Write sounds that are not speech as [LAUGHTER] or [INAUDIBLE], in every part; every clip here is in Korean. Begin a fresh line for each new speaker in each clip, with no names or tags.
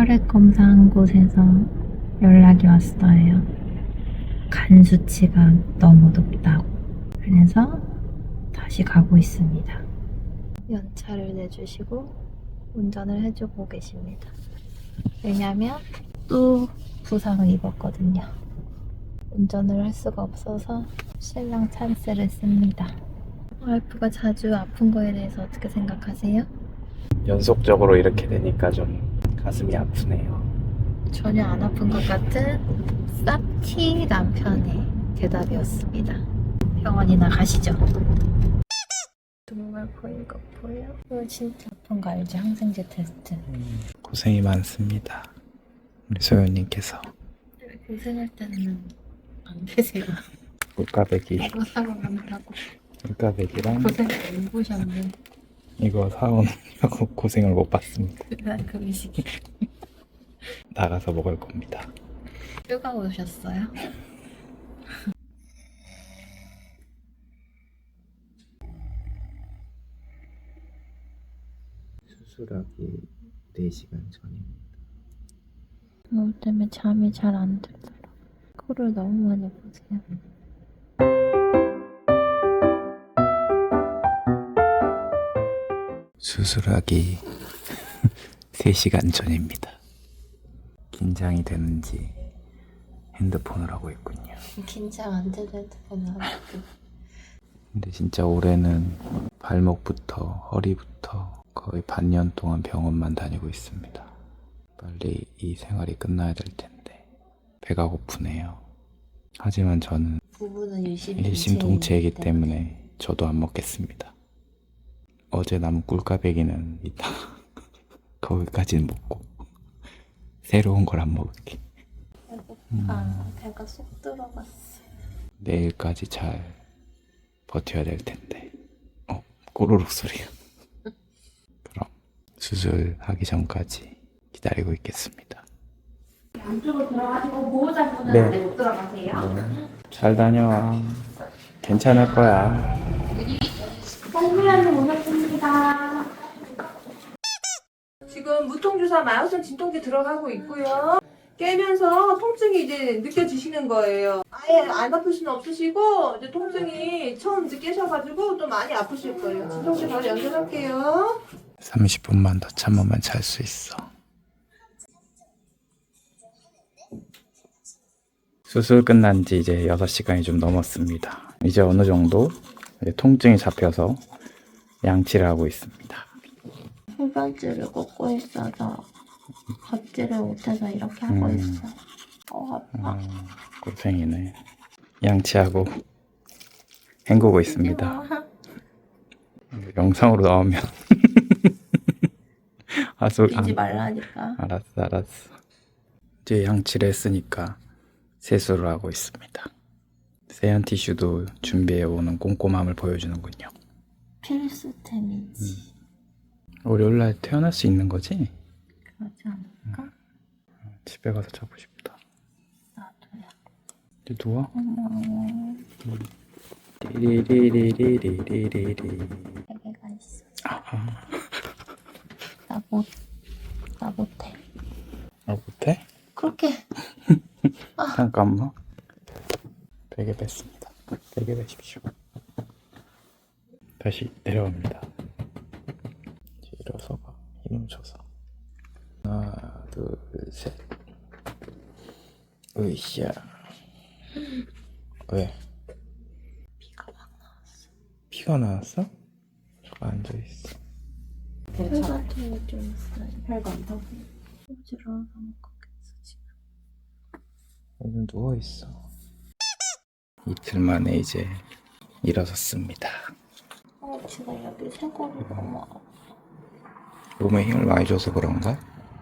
혈액 검사한 곳에서 연락이 왔어요. 간 수치가 너무 높다고. 그래서 다시 가고 있습니다. 연차를 내주시고 운전을 해주고 계십니다. 왜냐면 또 부상을 입었거든요. 운전을 할 수가 없어서 신랑 찬스를 씁니다. 와이프가 자주 아픈 거에 대해서 어떻게 생각하세요?
연속적으로 이렇게 되니까 좀 가슴이 아프네요.
전혀 안 아픈 것 같은 쌉티 남편의 대답이었습니다. 병원이나 가시죠. 정말 보인 거 보여? 이거 진짜 아픈 거 알지? 항생제 테스트.
고생이 많습니다. 우리 소연님께서
고생할 때는 안 계세요. 이거 가느라고
물가배기랑
고생을 안 보셨네.
이거 사오느라고 [LAUGHS] 고생을 못 받습니다.
그날 그 음식이
나가서 먹을 겁니다.
휴가 오셨어요? [LAUGHS]
수술하기 4시간 전입니다.
너 때문에 잠이 잘 안 들더라. 코를 너무 많이 보세요.
수술하기 [LAUGHS] 3시간 전입니다. 긴장이 되는지 핸드폰을 하고 있군요.
긴장 안 되는 핸드폰 나왔고
근데 진짜 올해는 발목부터 허리부터 거의 반년 동안 병원만 다니고 있습니다. 빨리 이 생활이 끝나야 될 텐데 배가 고프네요. 하지만 저는
부부는 일심
일심동체이기 때문에 저도 안 먹겠습니다. 어제 남은 꿀까베기는 이따 [LAUGHS] 거기까지는 먹고 새로운 걸 안 먹을게.
아 배가 쏙 들어갔어.
내일까지 잘 버텨야 될 텐데. 어, 꼬르륵 소리야. [LAUGHS] 그럼 수술하기 전까지 기다리고 있겠습니다.
안쪽으로 들어가시고 보호자분은
네.
네. 못 들어가세요.
잘 다녀와. 괜찮을 거야.
성분한테 오 셨습니다.
지금 무통주사 마요선 진통제 들어가고 있고요. 깨면서 통증이 이제 느껴지시는 거예요. 아예 안 아플 수는 없으시고 이제 통증이 처음 이제 깨셔가지고 또 많이 아프실 거예요. 진통제 바로 연결할게요.
30분만 더 참으면 잘 수 있어. 수술 끝난 지 이제 6시간이 좀 넘었습니다. 이제 어느 정도 통증이 잡혀서 양치를 하고 있습니다.
흡연줄을 꽂고 있어서 걷지를 못해서 이렇게 하고
음.
있어. 어 아파.
아, 고생이네. 양치하고 헹구고 있습니다. 영상으로 나오면 [LAUGHS] 아, 소, 아,
말라니까.
알았어, 알았어. 이제 양치를 했으니까 세수를 하고 있습니다. 세안 티슈도 준비해 오는 꼼꼼함을 보여주는군요.
필수템이지. 음.
월요일날 태어날 수 있는 거지?
그러지 않을까? 음.
집에 가서 자고 싶다.
나도야.
이제 누워.
고마워.
띠리리리리리리리.
베개가 있어.
아, 아. [LAUGHS]
나 못, 나 못해.
나 못해?
그렇게 [LAUGHS] 아.
잠깐만. 베개 뺐습니다. 베개 빼십시오. 다시 일어서가 힘을 줘서. 하나, 둘, 셋. 으쌰. 왜?
비가 막 나왔어.
피가 나왔어? 잠깐 앉아있어.
혈 같은 거좀안 타고. 어지러워서 못 걷겠어 지금.
오늘 누워있어. 이틀 만에 이제 일어섰습니다.
어, 지금 여기 쇄골이 너무 아파.
몸에 힘을 많이 줘서 그런가?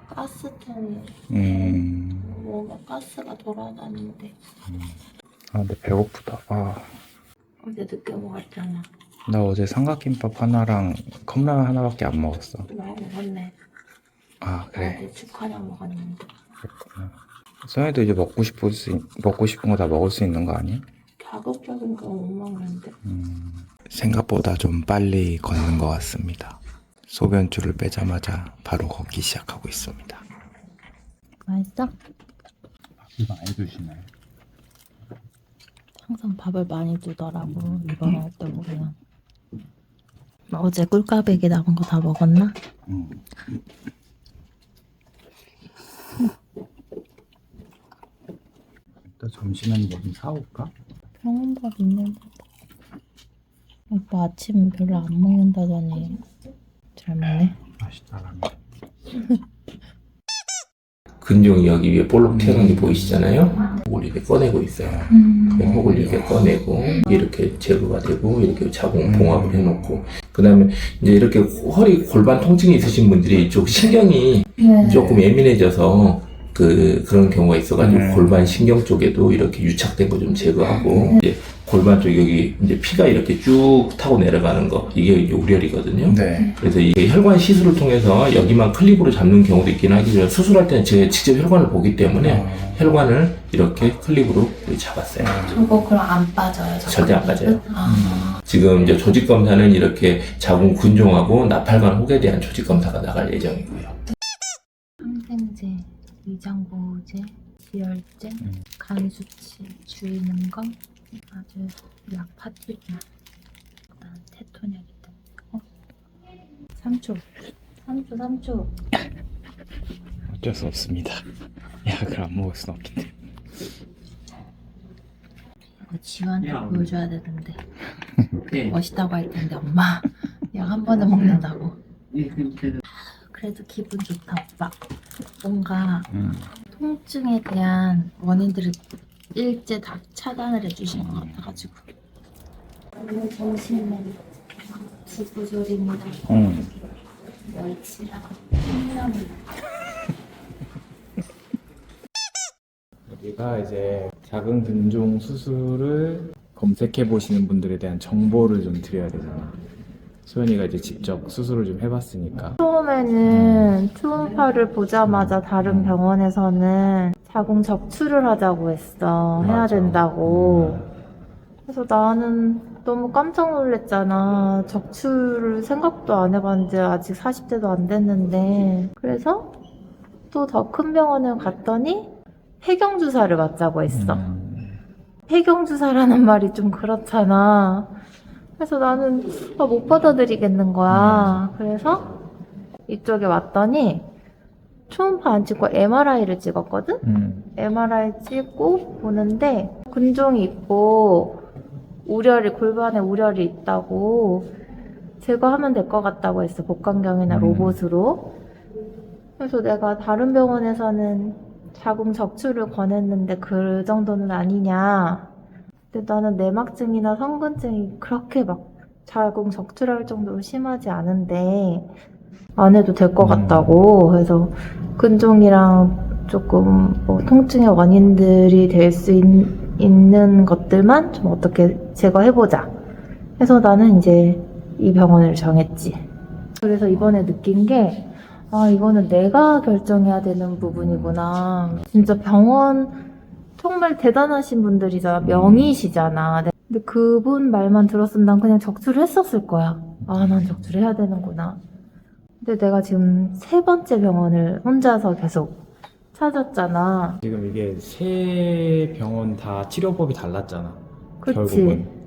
가스 때문에
음.
몸에 가스가 돌아다니는데
아, 근데 배고프다. 아,
어제 늦게 먹었잖아.
나 어제 삼각김밥 하나랑 컵라면 하나밖에 안 먹었어.
나 먹었네.
아, 그래.
어제 축하랑 먹었는데.
그렇구나. 소연이도 이제 먹고 싶을 수, 있- 먹고 싶은 거 다 먹을 수 있는 거 아니야?
자극적인 거못 먹는데.
음, 생각보다 좀 빨리 걷는 것 같습니다. 소변줄을 빼자마자 바로 걷기 시작하고 있습니다.
맛있어?
밥을 많이 주시네.
항상 밥을 많이 주더라고 입원할 때 보면 어제 꿀까베기 남은 거 다 먹었나?
응. 이따 점심엔 뭐좀 사올까?
병원밥 있는데 오빠 아침 별로 안 먹는다더니 잘 먹네
맛있다라면.
근종이 여기 위에 볼록 튀어나온 게 보이시잖아요? 목을 이렇게 꺼내고 있어요. 그 목을 이렇게 꺼내고 이렇게 제거가 되고 이렇게 자궁 봉합을 해놓고 그 다음에 이제 이렇게 허리 골반 통증이 있으신 분들이 이쪽 신경이 조금 예민해져서 그 그런 경우가 있어가지고
네.
골반 신경 쪽에도 이렇게 유착된 거 좀 제거하고 이제 골반 쪽 여기 이제 피가 이렇게 쭉 타고 내려가는 거 이게 이제 우려리거든요.
네.
그래서 이게 혈관 시술을 통해서 여기만 클립으로 잡는 경우도 있긴 하지만 수술할 때는 제가 직접 혈관을 보기 때문에 혈관을 이렇게 클립으로 잡았어요.
저거 그럼 안 빠져요? 저거?
절대 안 빠져요.
아,
지금 이제 조직 검사는 이렇게 자궁 군종하고 나팔관 혹에 대한 조직 검사가 나갈 예정이고요.
위장보호제, 지혈제,
음.
간 수치, 줄이는 거 아주 약 파티구나 난 테토약이다 어? 3초 3초 3초
어쩔 수 없습니다. 약을 안 먹을 순 없기 때문에.
이거 지우한테 보여줘야 되는데 멋있다고 할 텐데 엄마 약 한 번에 먹는다고 그래도 기분 좋다 오빠 뭔가
음.
통증에 대한 원인들을 일제 다 차단을 해주신 것 같아가지고 오늘 점심은 두부조림이랑
응.
멸치랑 콩나물 [LAUGHS]
우리가 이제 작은 근종 수술을 검색해 보시는 분들에 대한 정보를 좀 드려야 되잖아. 소연이가 이제 직접 수술을 좀 해봤으니까.
처음에는 초음파를 보자마자 다른 병원에서는 자궁 적출을 하자고 했어. 해야
맞아.
된다고. 그래서 나는 너무 깜짝 놀랐잖아. 적출을 생각도 안 해봤는데 아직 40대도 안 됐는데. 그래서 또 더 큰 병원을 갔더니 폐경 주사를 맞자고 했어.
음.
폐경 주사라는 말이 좀 그렇잖아. 그래서 나는 아, 못 받아들이겠는 거야. 그래서 이쪽에 왔더니 초음파 안 찍고 MRI를 찍었거든?
음.
MRI 찍고 보는데 근종이 있고 우려리 골반에 우려리 있다고 제거하면 될 것 같다고 했어 복강경이나
음.
로봇으로 그래서 내가 다른 병원에서는 자궁 적출을 권했는데 그 정도는 아니냐 근데 나는 내막증이나 성근증이 그렇게 막 자궁 적출할 정도로 심하지 않은데 안 해도 될것
음.
같다고 그래서 근종이랑 조금 뭐 통증의 원인들이 될 수 있는 것들만 좀 어떻게 제거해보자. 해서 나는 이제 이 병원을 정했지. 그래서 이번에 느낀 게, 아, 이거는 내가 결정해야 되는 부분이구나. 진짜 병원 정말 대단하신 분들이잖아. 명의시잖아. 근데 그분 말만 들었으면 난 그냥 적출을 했었을 거야. 아, 난 적출해야 되는구나. 근데 내가 지금 세 번째 병원을 혼자서 계속 찾았잖아.
지금 이게 세 병원 다 치료법이 달랐잖아.
그치?
결국은.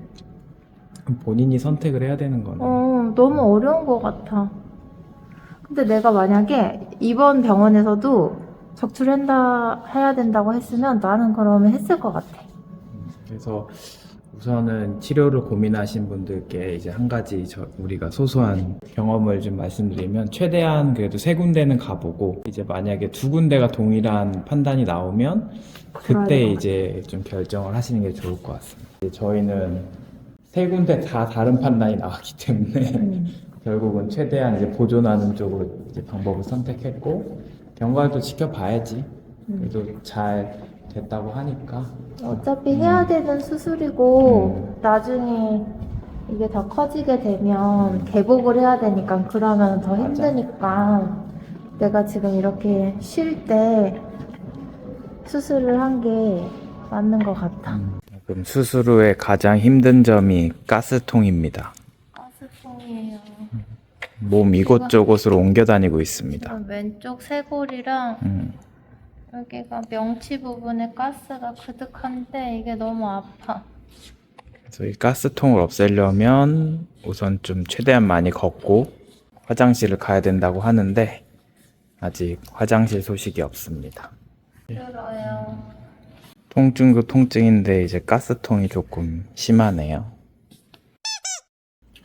본인이 선택을 해야 되는 거네.
어, 너무 어려운 것 같아. 근데 내가 만약에 이번 병원에서도 적출한다, 해야 된다고 했으면 나는 그러면 했을 것 같아.
그래서 우선은 치료를 고민하신 분들께 이제 한 가지 저 우리가 소소한 경험을 좀 말씀드리면 최대한 그래도 세 군데는 가보고 이제 만약에 두 군데가 동일한 판단이 나오면 그때 이제 좀 결정을 하시는 게 좋을 것 같습니다. 이제 저희는 세 군데 다 다른 판단이 나왔기 때문에
음. [LAUGHS]
결국은 최대한 이제 보존하는 쪽으로 이제 방법을 선택했고 경과도 지켜봐야지.
음.
그래도 잘 됐다고 하니까
어차피 해야 되는 수술이고,
음.
나중에 이게 더 커지게 되면 개복을 해야 되니까, 그러면 더
맞아.
힘드니까, 내가 지금 이렇게 쉴 때 수술을 한 게 맞는 것 같아.
그럼 수술 후에 가장 힘든 점이 가스통입니다. 몸 이곳저곳으로 옮겨 다니고 있습니다.
왼쪽 쇄골이랑
음,
여기가 명치 부분에 가스가 그득한데 이게 너무 아파.
그래서 이 가스통을 없애려면 우선 좀 최대한 많이 걷고 화장실을 가야 된다고 하는데 아직 화장실 소식이 없습니다.
힘들어요.
통증도 통증인데 이제 가스통이 조금 심하네요.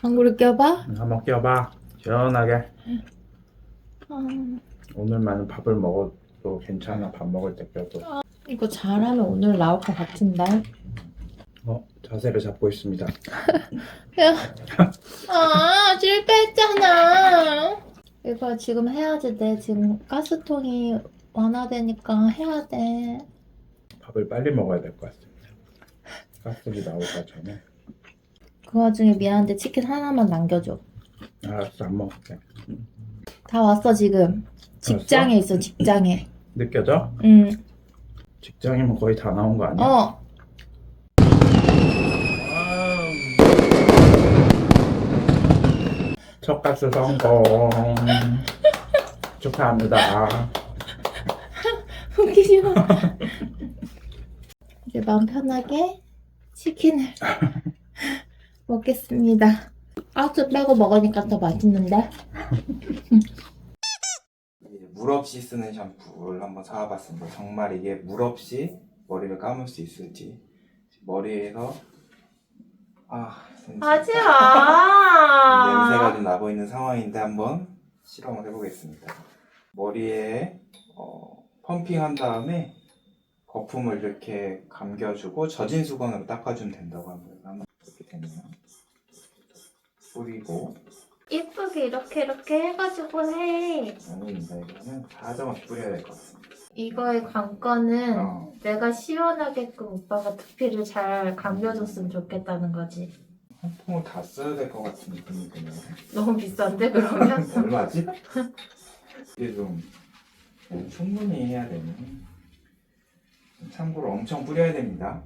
방구를 껴봐?
한번 껴봐. 시원하게.
음,
오늘만은 밥을 먹어도 괜찮아. 밥 먹을 때 껴도.
이거 잘하면 오늘 나올 것 같은데.
어, 자세를 잡고 있습니다. [LAUGHS]
아, 실패했잖아. 이거 지금 해야지. 내 지금 가스통이 완화되니까 해야 돼.
밥을 빨리 먹어야 될 것 같습니다. 가스통이 나오기 전에.
그 와중에 미안한데 치킨 하나만 남겨줘.
알았어, 안 먹을게.
다 왔어, 지금. 직장에 있어, 직장에.
느껴져?
응.
직장이면 거의 다 나온 거 아니야?
어.
첫 가스 성공. [LAUGHS] 축하합니다. [LAUGHS]
웃기지 마. 이제 마음 편하게 치킨을 [LAUGHS] 먹겠습니다. 가스 빼고 먹으니까 더 맛있는데?
물 없이 쓰는 샴푸를 한번 사와봤습니다. 정말 이게 물 없이 머리를 감을 수 있을지 머리에서 아
하지
냄새가
마.
좀 나고 있는 상황인데 한번 실험을 해보겠습니다. 머리에 어, 펌핑한 다음에 거품을 이렇게 감겨주고 젖은 수건으로 닦아주면 된다고 합니다. 한번 이렇게 되네요. 뿌리고
이쁘게 이렇게 이렇게 해가지고 해.
아닙니다. 이거는 사정없이 뿌려야 될 것 같습니다.
이거의 관건은
어.
내가 시원하게끔 오빠가 두피를 잘 감겨줬으면 좋겠다는 거지.
한 통을 다 써야 될 것 같은 느낌이 드네요.
너무 비싼데 그러면? [LAUGHS]
얼마지? 이게 좀 네, 충분히 해야 되는. 참고로 엄청 뿌려야 됩니다.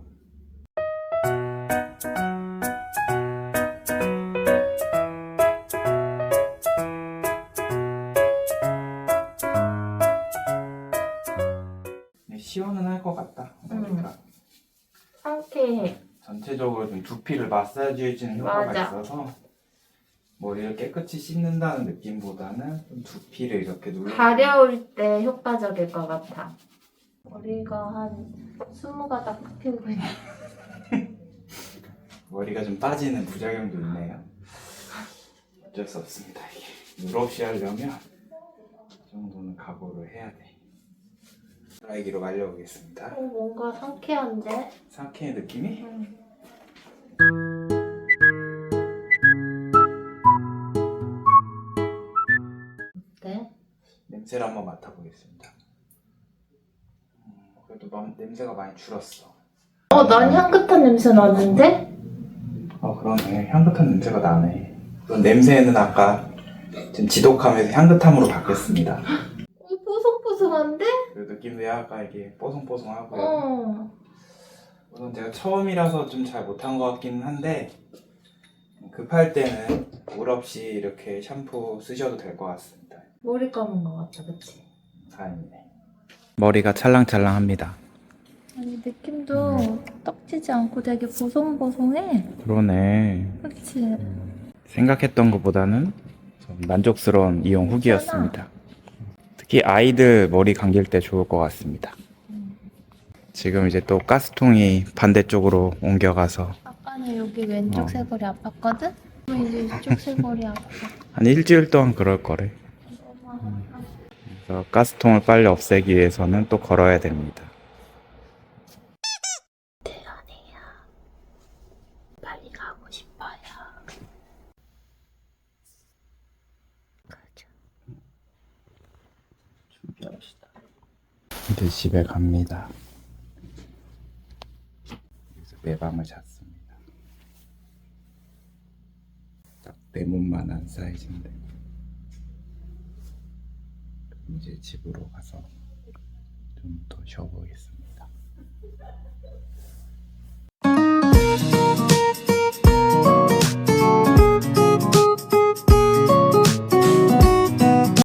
전체적으로 좀 두피를 마사지 해주는 효과가
맞아.
있어서 머리를 깨끗이 씻는다는 느낌보다는 좀 두피를 이렇게 눌러
가려울 때 효과적일 것 같아. 머리가 한 20가닥 피우고 있네. [LAUGHS]
머리가 좀 빠지는 부작용도 있네요. 어쩔 수 없습니다. 이게 물 없이 하려면 이 정도는 각오를 해야 돼. 드라이기로 말려보겠습니다.
어, 뭔가 상쾌한데?
상쾌의 느낌이?
응. 어때?
냄새를 한번 맡아보겠습니다. 음, 그래도 맘- 냄새가 많이 줄었어.
어, 난 향긋한 냄새 나는데?
아 그러네 향긋한 냄새가 나네 그런 냄새는 아까 좀 지독함에서 향긋함으로 바뀌었습니다 [LAUGHS] 느낌도 약간 이게 뽀송뽀송하고요
어.
우선 제가 처음이라서 좀 잘 못한 것 같기는 한데 급할 때는 물 없이 이렇게 샴푸 쓰셔도 될 것 같습니다
머리 감은 것 같아, 그치?
다행이네 머리가 찰랑찰랑합니다
아니, 느낌도 떡지지 않고 되게 보송보송해.
그러네
그치?
생각했던 것보다는 좀 만족스러운 이용 후기였습니다. 특히 아이들 머리 감길 때 좋을 것 같습니다. 지금 이제 또 가스통이 반대쪽으로 옮겨가서
아까는 여기 왼쪽
어.
쇄골이 아팠거든? 그럼 이제 이쪽 쇄골이 아파. [LAUGHS]
한 일주일 동안 그럴 거래.
아파.
그래서 가스통을 빨리 없애기 위해서는 또 걸어야 됩니다.
대란이야. 빨리 가고 싶어요. 가자.
준비합시다. 이제 집에 갑니다. 여기서 매밤을 잤습니다. 딱 내 몸만한 사이즈인데. 이제 집으로 가서 좀 더 쉬어보겠습니다.